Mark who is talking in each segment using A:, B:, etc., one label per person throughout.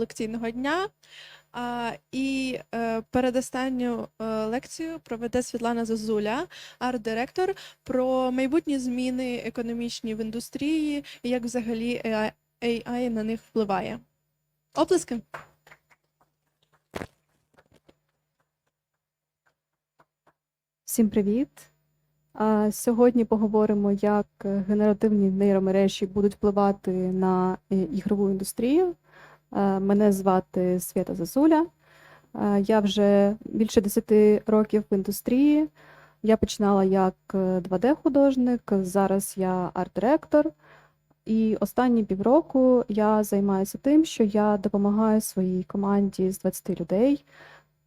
A: лекційного дня. І е, передостанню е, лекцію проведе Світлана Зозуля, арт-директор, про майбутні зміни економічні в індустрії і як взагалі AI, на них впливає. Оплески.
B: Всім привіт! Сьогодні поговоримо, як генеративні нейромережі будуть впливати на е, ігрову індустрію. Е, Мене звати Свята Зазуля. Е, Я вже більше 10 років в індустрії. Я починала як 2D-художник, зараз я арт-директор. І останні півроку я займаюся тим, що я допомагаю своїй команді з 20 людей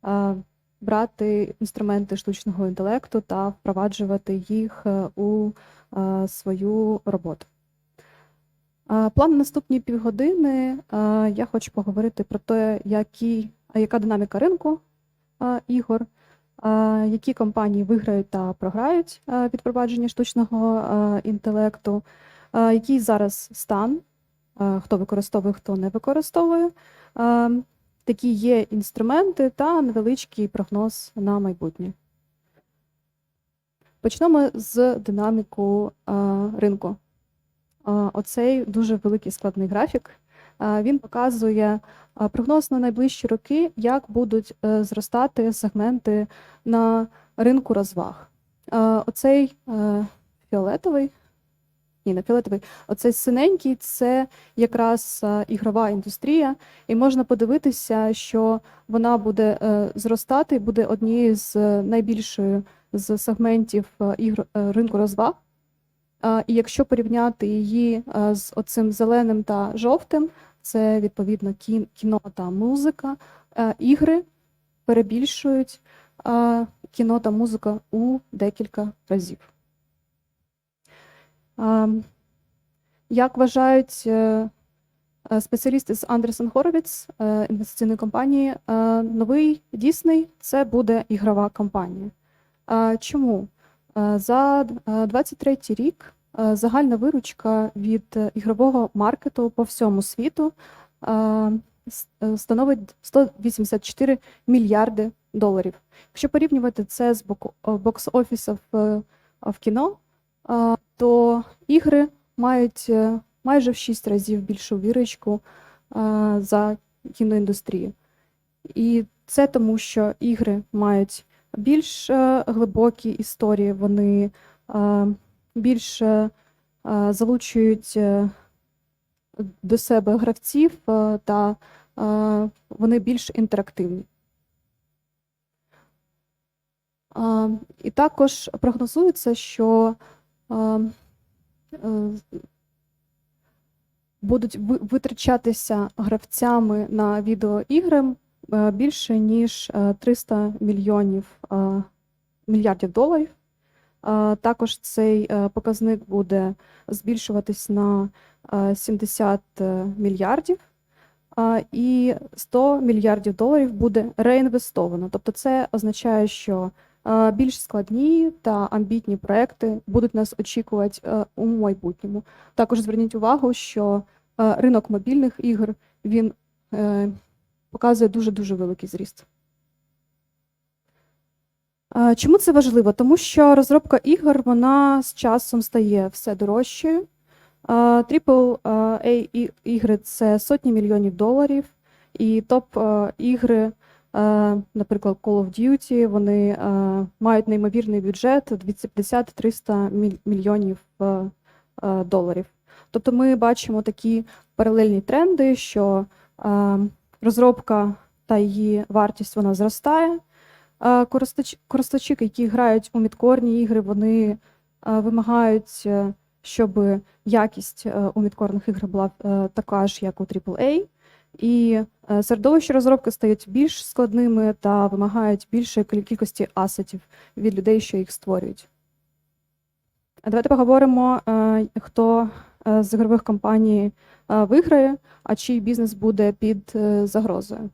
B: е, брати інструменти штучного інтелекту та впроваджувати їх е, у е, свою роботу. План на наступні півгодини. Я хочу поговорити про те, які, яка динаміка ринку ігор, які компанії виграють та програють від впровадження штучного інтелекту, який зараз стан, хто використовує, хто не використовує. Такі є інструменти та невеличкий прогноз на майбутнє. Почнемо з динаміку ринку. Оцей дуже великий складний графік. Він показує прогноз на найближчі роки, як будуть е, зростати сегменти на ринку розваг. Оцей е, фіолетовий, ні, не фіолетовий, оцей синенький це якраз е, ігрова індустрія, і можна подивитися, що вона буде зростати, буде однією з найбільшою з сегментів ігр ринку розваг. І якщо порівняти її з оцим зеленим та жовтим, це відповідно кін- кіно та музика, ігри перебільшують кіно та музика у декілька разів. Як вважають е, е, спеціалісти з Андерсен Хоровіц е, інвестиційної компанії, новий Дісней це буде ігрова компанія. Чому? Е, За 23 рік е, загальна виручка від е, ігрового маркету по всьому світу е, е, становить 184 мільярди доларів. Якщо порівнювати це з е, бокс-офісів е, в кіно, е, то ігри мають е, майже в 6 разів більшу вірочку е, за кіноіндустрію. І це тому, що ігри мають більш е, глибокі історії, вони е, більш е, залучують до себе гравців та вони більш інтерактивні. І також прогнозується, що будуть ви- витрачатися гравцями на відеоігри більше ніж е, 300 мільйонів е, мільярдів доларів. Е, Також цей е, показник буде збільшуватись на е, 70 е, мільярдів, е, і 100 мільярдів доларів буде реінвестовано. Тобто це означає, що е, більш складні та амбітні проекти будуть нас очікувати е, у майбутньому. Також зверніть увагу, що е, ринок мобільних ігор він е, показує дуже-дуже великий зріст. Чому це важливо? Тому що розробка ігор вона з часом стає все дорожчою. AAA ігри це сотні мільйонів доларів, і топ ігри, е, наприклад, Call of Duty, вони мають неймовірний бюджет 250-300 мільйонів доларів. Тобто ми бачимо такі паралельні тренди, що розробка та її вартість вона зростає. Е, Користач, користувачі, які грають у мідкорні ігри, вони е, вимагають, е, щоб якість у мідкорних ігр була така ж, як у AAA. І е, середовища розробки стають більш складними та вимагають більшої кількості асетів від людей, що їх створюють. Давайте поговоримо, хто з ігрових компаній е, виграє, а чий бізнес буде під е, загрозою.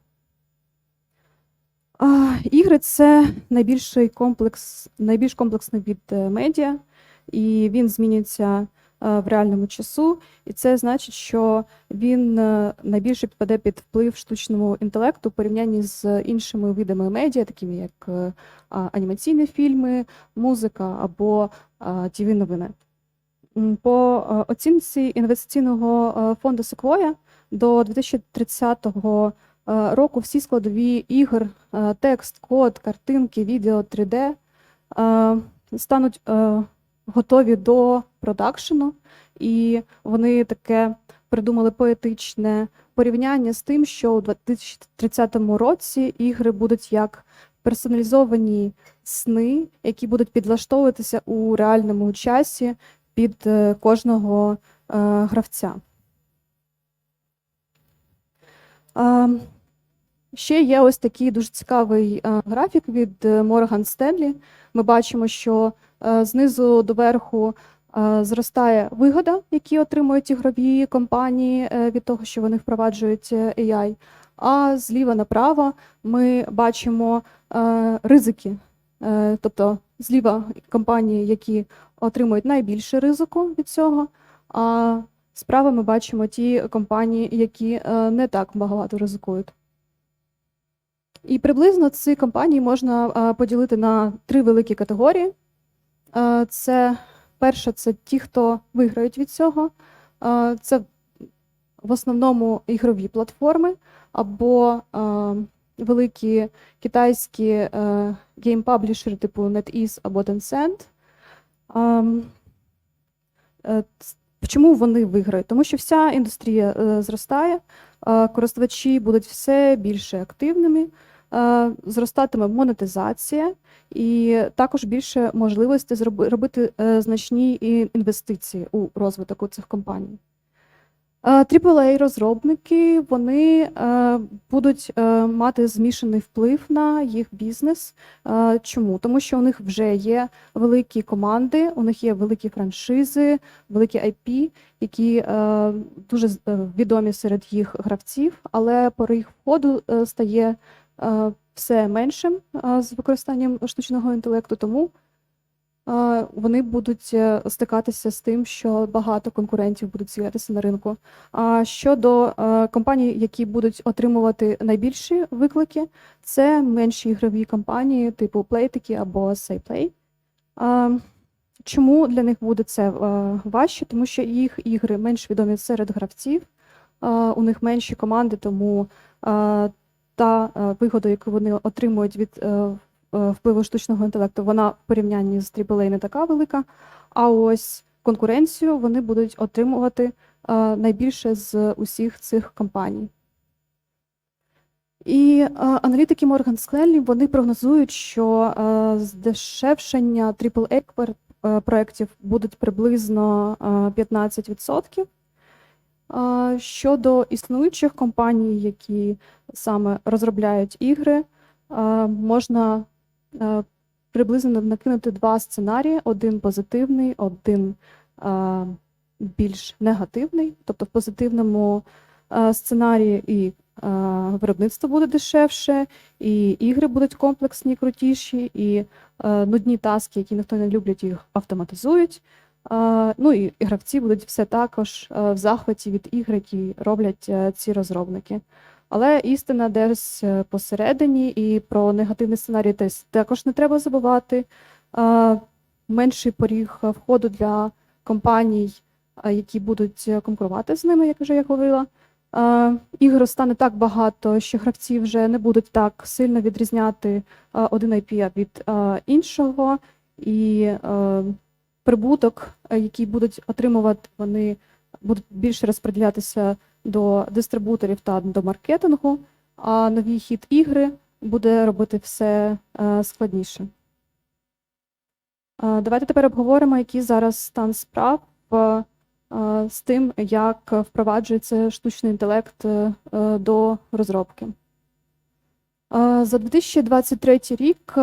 B: Ігри це найбільший комплекс, найбільш комплексний від е, медіа, і він змінюється в реальному часу, і це значить, що він е, найбільше підпаде під вплив штучного інтелекту в порівнянні з іншими видами медіа, такими як е, анімаційні фільми, музика або тв новини. По е, оцінці інвестиційного е, фонду Sequoia до 2030 е, року всі складові ігор, текст, код, картинки, відео 3D е, стануть готові до продакшену, і вони таке придумали поетичне порівняння з тим, що у 2030 році ігри будуть як персоналізовані сни, які будуть підлаштовуватися у реальному часі під е, кожного е, гравця. Ще є ось такий дуже цікавий е, графік від Морган Стенлі. Ми бачимо, що знизу до верху зростає вигода, які отримують ігрові компанії від того, що вони впроваджують AI. А зліва направо ми бачимо ризики. Тобто зліва компанії, які отримують найбільше ризику від цього, а справа ми бачимо ті компанії, які е, не так багато ризикують. І приблизно ці компанії можна е, поділити на три великі категорії. Е, Це перша це ті, хто виграють від цього. Це в основному ігрові платформи або великі китайські гейм-паблішери типу NetEase або Tencent. Ем, е, Чому вони виграють? Тому що вся індустрія е, зростає, користувачі будуть все більше активними, е, зростатиме монетизація і також більше можливостей робити значні інвестиції у розвиток цих компаній. Aaa розробники вони е, будуть е, мати змішаний вплив на їх бізнес. Е, Чому? Тому що у них вже є великі команди, у них є великі франшизи, великі IP, які е, дуже е, відомі серед їх гравців, але поріг входу е, стає е, все меншим е, з використанням штучного інтелекту. Тому е, вони будуть е, стикатися з тим, що багато конкурентів будуть з'являтися на ринку. А щодо е, компаній, які будуть отримувати найбільші виклики, це менші ігрові компанії, типу Playtiki або SayPlay. Чому для них буде це е, важче? Тому що їх ігри менш відомі серед гравців, у них менші команди, тому та вигода, яку вони отримують від впливу штучного інтелекту, вона в порівнянні з AAA не така велика. А ось конкуренцію вони будуть отримувати е, найбільше з усіх цих компаній. І е, аналітики Morgan Stanley, вони прогнозують, що е, здешевшення AAA е, проєктів будуть приблизно е, 15%. Е, Щодо існуючих компаній, які саме розробляють ігри, е, можна е, приблизно накинути два сценарії: один позитивний, один е, більш негативний. Тобто в позитивному е, сценарії і е, виробництво буде дешевше, і ігри будуть комплексні, крутіші, і е, нудні таски, які ніхто не люблять, їх автоматизують. Е, Ну і гравці будуть все також е, в захваті від ігр, які роблять е, ці розробники. Але істина десь е, посередині, і про негативний сценарій теж також не треба забувати. Менший поріг входу для компаній, які будуть е, конкурувати з ними, як вже я говорила. Ігор стане так багато, що гравці вже не будуть так сильно відрізняти один IP від іншого, і е, прибуток, який будуть отримувати, вони будуть більше розподілятися до дистрибуторів та до маркетингу, а новий хід ігри буде робити все е, складніше. Е, Давайте тепер обговоримо, який зараз стан справ е, з тим, як впроваджується штучний інтелект до розробки. За 2023 рік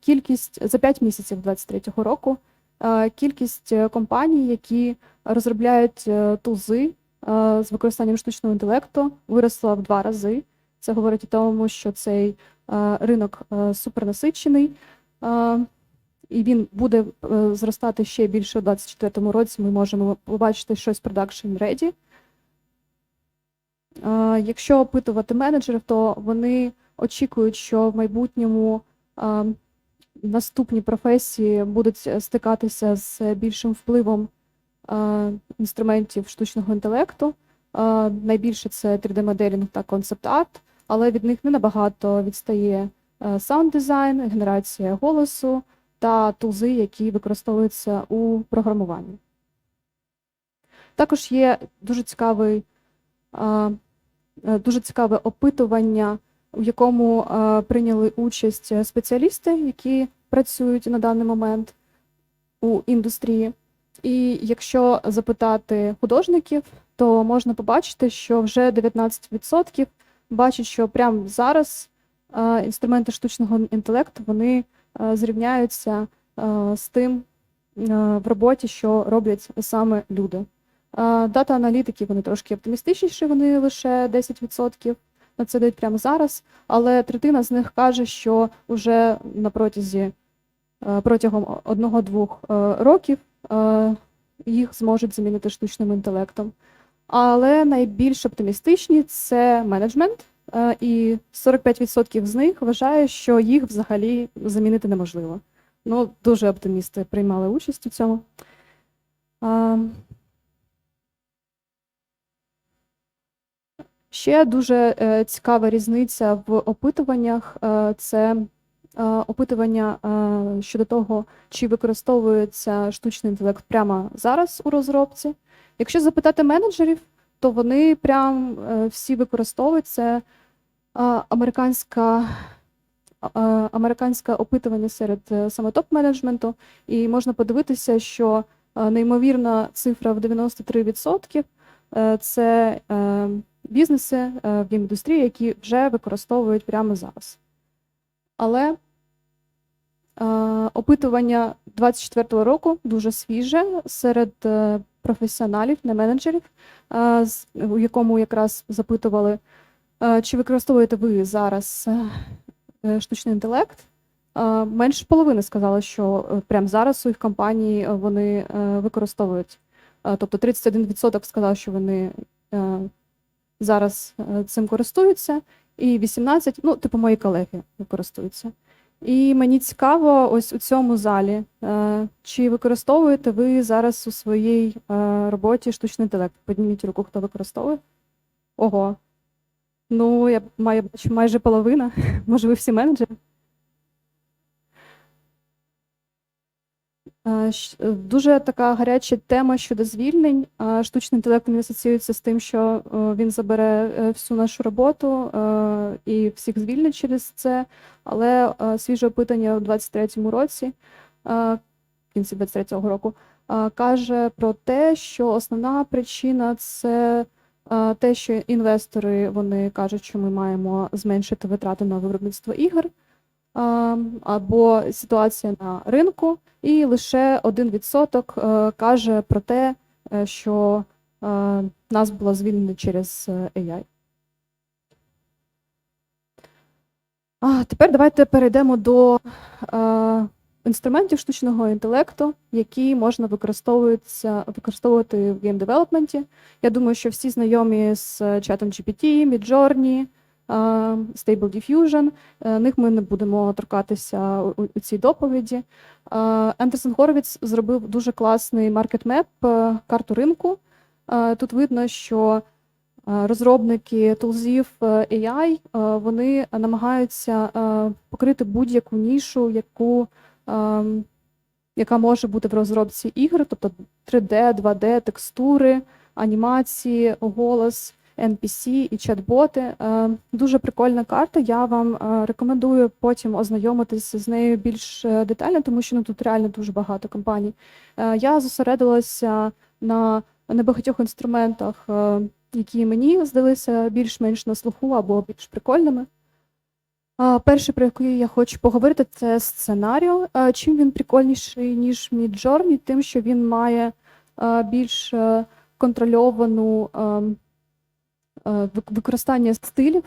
B: кількість за 5 місяців 2023 року кількість компаній, які розробляють тузи з використанням штучного інтелекту, виросла в два рази. Це говорить о тому, що цей е, ринок е, супернасичений. Е, і він буде е, зростати ще більше у 2024 році. Ми можемо побачити щось production ready. Е, Якщо опитувати менеджерів, то вони очікують, що в майбутньому е, наступні професії будуть стикатися з більшим впливом е, інструментів штучного інтелекту. Е, Найбільше це 3D-моделінг та концепт-арт, але від них не набагато відстає саунд дизайн, генерація голосу та тулзи, які використовуються у програмуванні. Також є дуже цікавий, е, е, дуже цікаве опитування, у якому е, прийняли участь спеціалісти, які працюють на даний момент у індустрії. І якщо запитати художників, то можна побачити, що вже 19% бачать, що прямо зараз е, інструменти штучного інтелекту вони е, зрівняються е, з тим в роботі, що роблять саме люди. Дата аналітики вони трошки оптимістичніші, вони лише 10% на це дають прямо зараз, але третина з них каже, що вже на протязі протягом одного-двох років їх зможуть замінити штучним інтелектом. Але найбільш оптимістичні це менеджмент, е, і 45% з них вважає, що їх взагалі замінити неможливо. Ну, дуже оптимісти приймали участь у цьому. Ще дуже е, цікава різниця в опитуваннях е, це е, опитування е, щодо того, чи використовується штучний інтелект прямо зараз у розробці. Якщо запитати менеджерів, то вони прям е, всі використовують це е, американська, е, американське опитування серед е, саме топ-менеджменту, і можна подивитися, що е, неймовірна цифра в 93% е, це е, бізнеси е, в гейм-індустрії, які вже використовують прямо зараз. Але е, опитування 24-го року дуже свіже серед е, професіоналів, не менеджерів, е, у якому якраз запитували, е, чи використовуєте ви зараз е, е, штучний інтелект. Е, Менше половини сказали, що е, прямо зараз у їх компанії вони використовують. Тобто 31% сказали, що вони зараз цим користуються, і 18, ну, типу, мої колеги користуються. І мені цікаво, ось у цьому залі, е, чи використовуєте ви зараз у своїй е, роботі штучний інтелект? Підніміть руку, хто використовує. Ого. Ну, я маю майже половина. Може, ви всі менеджери? Е, щ- е, Дуже така гаряча тема щодо звільнень. Е, Штучний інтелект він асоціюється з тим, що е, він забере е, всю нашу роботу е, і всіх звільнить через це. Але е, свіже опитання у 23-му році, е, в кінці 23-го року, е, каже про те, що основна причина це е, те, що інвестори вони кажуть, що ми маємо зменшити витрати на виробництво ігор. Е, Або ситуація на ринку, і лише 1% е, каже про те, е, що нас було звільнено через AI. А тепер давайте перейдемо до е, інструментів штучного інтелекту, які можна використовувати в гейм-девелопменті. Я думаю, що всі знайомі з чатом GPT, Midjourney, Stable Diffusion. Е, Них ми не будемо торкатися у, цій доповіді. Е, Андерсон Горовіц зробив дуже класний маркетмеп, е, карту ринку. Е, Тут видно, що е, розробники тулзів е, AI е, вони намагаються е, покрити будь-яку нішу, яку, е, яка може бути в розробці ігр, тобто 3D, 2D, текстури, анімації, голос. NPC і чат-боти. Е, Дуже прикольна карта. Я вам е, рекомендую потім ознайомитися з нею більш е, детально, тому що ну, тут реально дуже багато компаній. Я зосередилася на небагатьох інструментах, які мені здалися більш-менш на слуху або більш прикольними. А, Перший, про який я хочу поговорити, це сценаріо. Чим він прикольніший, ніж Midjourney? Тим, що він має більш контрольовану ем, використання стилів.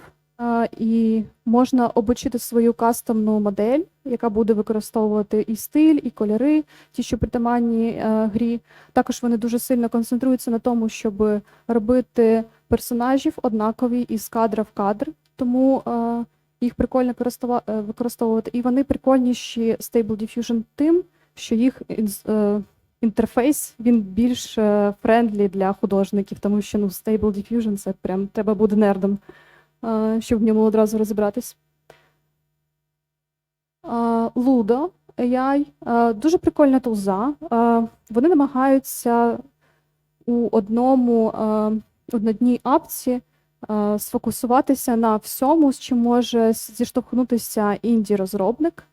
B: І можна обучити свою кастомну модель, яка буде використовувати і стиль, і кольори, ті, що притаманні е, грі. Також вони дуже сильно концентруються на тому, щоб робити персонажів однакові із кадра в кадр. Тому е, їх прикольно е, використовувати. І вони прикольніші Stable Diffusion тим, що їх е, інтерфейс він більш френдлі для художників, тому що ну, Stable Diffusion це прям треба буде нердом, е, щоб в ньому одразу розібратись. Е, Ludo AI е, дуже прикольна тулза. Вони намагаються у одному однодній апці сфокусуватися на всьому, з чим може зіштовхнутися інді-розробник.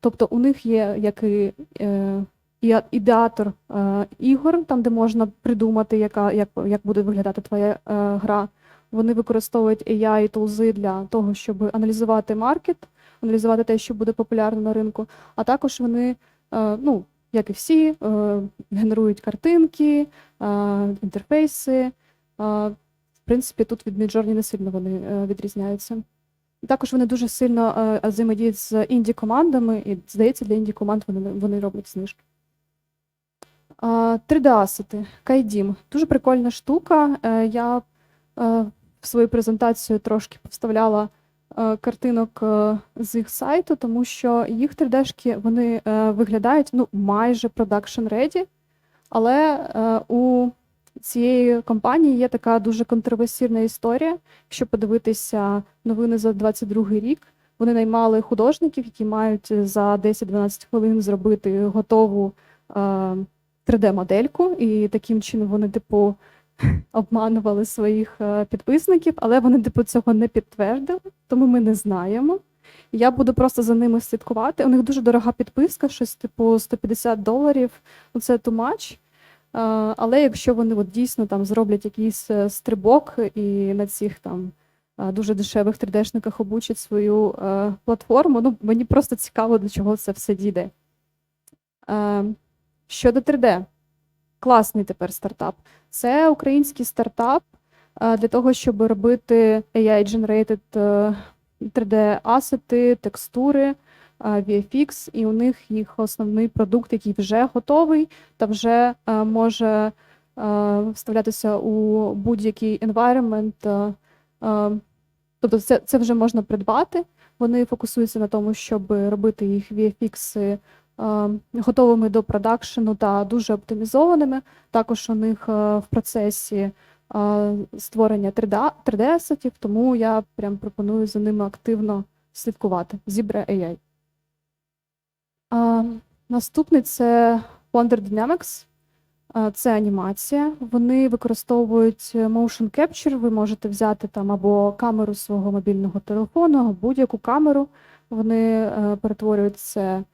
B: Тобто у них є як і- ідеатор е, ігор, там, де можна придумати, яка, як, як буде виглядати твоя е, гра. Вони використовують AI тулзи для того, щоб аналізувати маркет, аналізувати те, що буде популярно на ринку. А також вони, е, ну, як і всі, генерують картинки, інтерфейси. В принципі, тут від Midjourney не сильно вони відрізняються. Також вони дуже сильно взаємодіють з інді-командами, і, здається, для інді-команд вони, вони роблять знижки. 3D-асети, Кайдім. Дуже прикольна штука. Е, Я е, в свою презентацію трошки поставляла е, картинок з їх сайту, тому що їх 3D-шки вони виглядають ну, майже production ready, але у цієї компанії є така дуже контроверсійна історія. Якщо подивитися новини за 22 рік, вони наймали художників, які мають за 10-12 хвилин зробити готову 3D-модельку, і таким чином вони, типу, обманували своїх е, підписників, але вони, типу, цього не підтвердили, тому ми не знаємо. Я буду просто за ними слідкувати. У них дуже дорога підписка, щось типу 150 доларів. Це much. Е, Але якщо вони от дійсно там зроблять якийсь е, стрибок і на цих там дуже дешевих 3D-шниках обучать свою платформу, ну мені просто цікаво, до чого це все дійде. Е, Щодо 3D, класний тепер стартап. Це український стартап е, для того, щоб робити AI-generated е, 3D-асети, текстури, е, VFX, і у них їх основний продукт, який вже готовий та вже е, може е, вставлятися у будь-який environment. е, е, Тобто це, це вже можна придбати. Вони фокусуються на тому, щоб робити їх VFX е, готовими до продакшену та дуже оптимізованими. Також у них е, в процесі е, створення 3D, 3D-асетів, тому я прям пропоную за ними активно слідкувати. Zebra AI. Наступний це Wonder Dynamics. Це анімація. Вони використовують motion capture. Ви можете взяти там або камеру свого мобільного телефону, або будь-яку камеру. Вони е, перетворюють це е,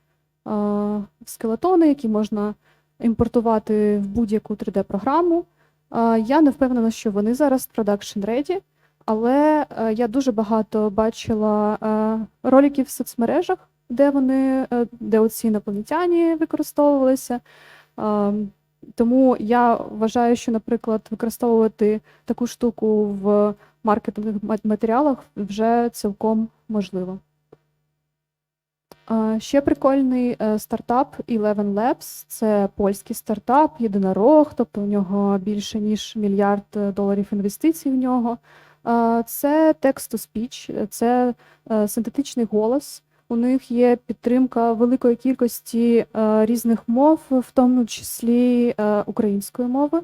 B: скелетони, які можна імпортувати в будь-яку 3D-програму. Е, Я не впевнена, що вони зараз production ready, але е, я дуже багато бачила е, роликів в соцмережах, де вони, е, де оці інопланетяні використовувалися. Е, Тому я вважаю, що, наприклад, використовувати таку штуку в маркетингових матеріалах вже цілком можливо. Ще прикольний е, стартап Eleven Labs. Це польський стартап, єдинорог, тобто у нього більше ніж мільярд е, доларів інвестицій в нього. Це text-to-speech, це е, синтетичний голос. У них є підтримка великої кількості різних мов, в тому числі української мови.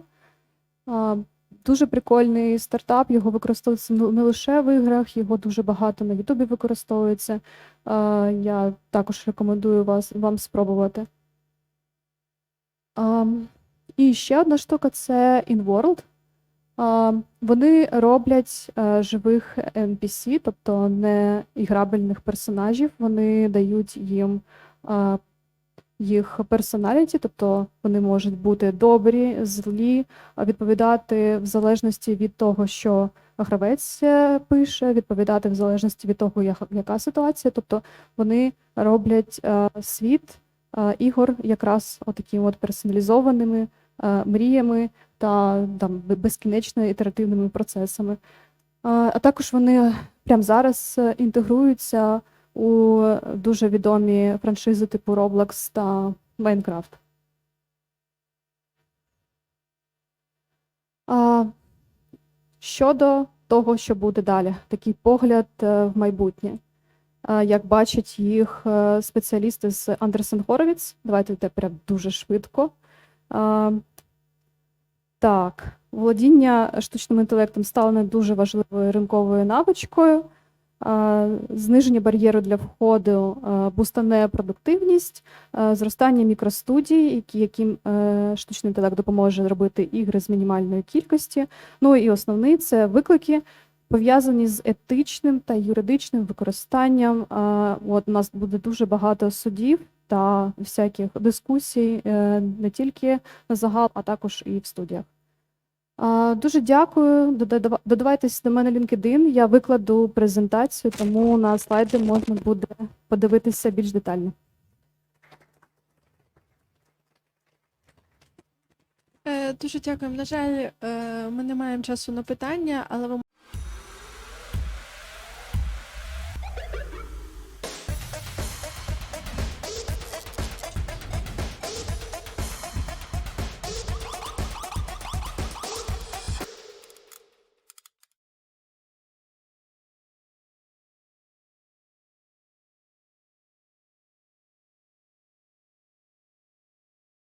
B: Дуже прикольний стартап, його використовується не лише в іграх, його дуже багато на Ютубі використовується. Я також рекомендую вас, вам спробувати. І ще одна штука це InWorld. Вони роблять е, живих NPC, тобто не іграбельних персонажів. Вони дають їм е, їх персоналіті, тобто вони можуть бути добрі, злі, відповідати в залежності від того, що гравець е, пише, відповідати в залежності від того, яка- ситуація. Тобто вони роблять е, світ е, ігор якраз отакими от персоналізованими мріями та там безкінечно ітеративними процесами. А також вони прямо зараз інтегруються у дуже відомі франшизи типу Roblox та Minecraft. А, щодо того, що буде далі, такий погляд е, в майбутнє. Як бачать їх е, спеціалісти з Андерсен Хоровіц. Давайте те прям дуже швидко. Так, володіння штучним інтелектом стало не дуже важливою ринковою навичкою. Зниження бар'єру для входу бустане продуктивність, зростання мікростудій, яким е, штучний інтелект допоможе робити ігри з мінімальної кількості. Ну і основний це виклики, пов'язані з етичним та юридичним використанням. От у нас буде дуже багато судів та всяких дискусій е, не тільки на загал, а також і в студіях. Дуже дякую. Додава- Додавайтесь до мене LinkedIn. Я викладу презентацію, тому на слайди можна буде подивитися більш детально.
A: Е, Дуже дякую. На жаль, е, ми не маємо часу на питання, але ви